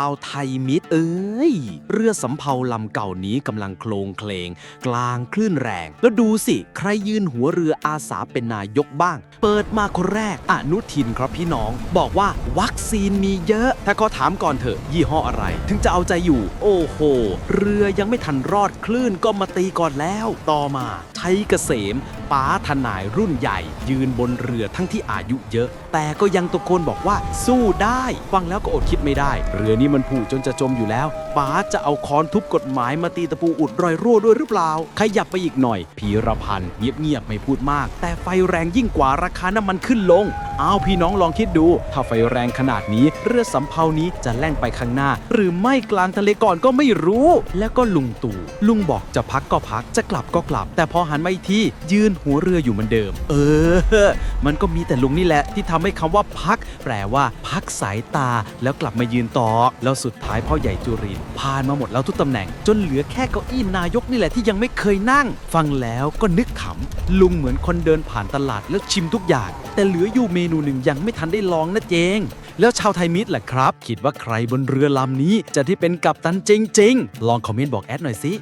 าวไทยมิตรเอ้ย เรือสำเภาลำเก่านี้กำลังโคลงเคลง กลางคลื่นแรง แล้วดูสิ ใครยืนหัวเรืออาสาเป็นนายกบ้าง เปิดมาคนแรก อนุทินครับพี่น้อง บอกว่าวัคซีนมีเยอะ ถ้าขอถามก่อนเถอะ ยี่ห้ออะไร ถึงจะเอาใจอยู่ โอ้โห เรือยังไม่ทันรอดคลื่นก็มาตีก่อนแล้ว ต่อมาไทยเกษม ป๋าทนายรุ่นใหญ่ ยืนบนเรือทั้งที่อายุเยอะ แต่ก็ยังตะโกนบอกว่าสู้ได้ ฟังแล้วก็อดคิดไม่ได้ เรือนี้มันผูจนจะจมอยู่แล้วป๋าจะเอาค้อนทุบกฎหมายมาตีตะปูอุดรอยรั่วด้วยหรือเปล่า ขยับไปอีกหน่อย พีรพันธ์เงียบๆไม่พูดมาก แต่ไฟแรงยิ่งกว่าราคาน้ำมันขึ้นลง อ้าวพี่น้องลองคิดดู ถ้าไฟแรงขนาดนี้ เรือสำเภานี้จะแล่นไปข้างหน้า หรือไม่กลางทะเลก่อนก็ไม่รู้ แล้วก็ลุงตู่ลุงบอกจะพักก็พักจะกลับก็กลับ แต่พอหันมาอีกทียืนหัวเรืออยู่เหมือนเดิม เออ มันก็มีแต่ลุงนี่แหละที่ทำให้คำว่าพัก แปลว่า พักสายตาแล้วกลับมายืนต่อ แล้วสุดท้ายพ่อใหญ่จุรินผ่านมาหมดแล้วทุกตำแหน่ง จนเหลือแค่เก้าอี้นายกนี่แหละที่ยังไม่เคยนั่ง ฟังแล้วก็นึกขำลุงเหมือนคนเดินผ่านตลาดแล้วชิมทุกอย่าง แต่เหลืออยู่เมนูหนึ่งยังไม่ทันได้ลองนะเจงแล้วชาวไทยมิตรล่ะครับ คิดว่าใครบนเรือลำนี้จะที่เป็นกัปตันจริง ๆ ลองคอมเมนต์บอกแอดหน่อยสิ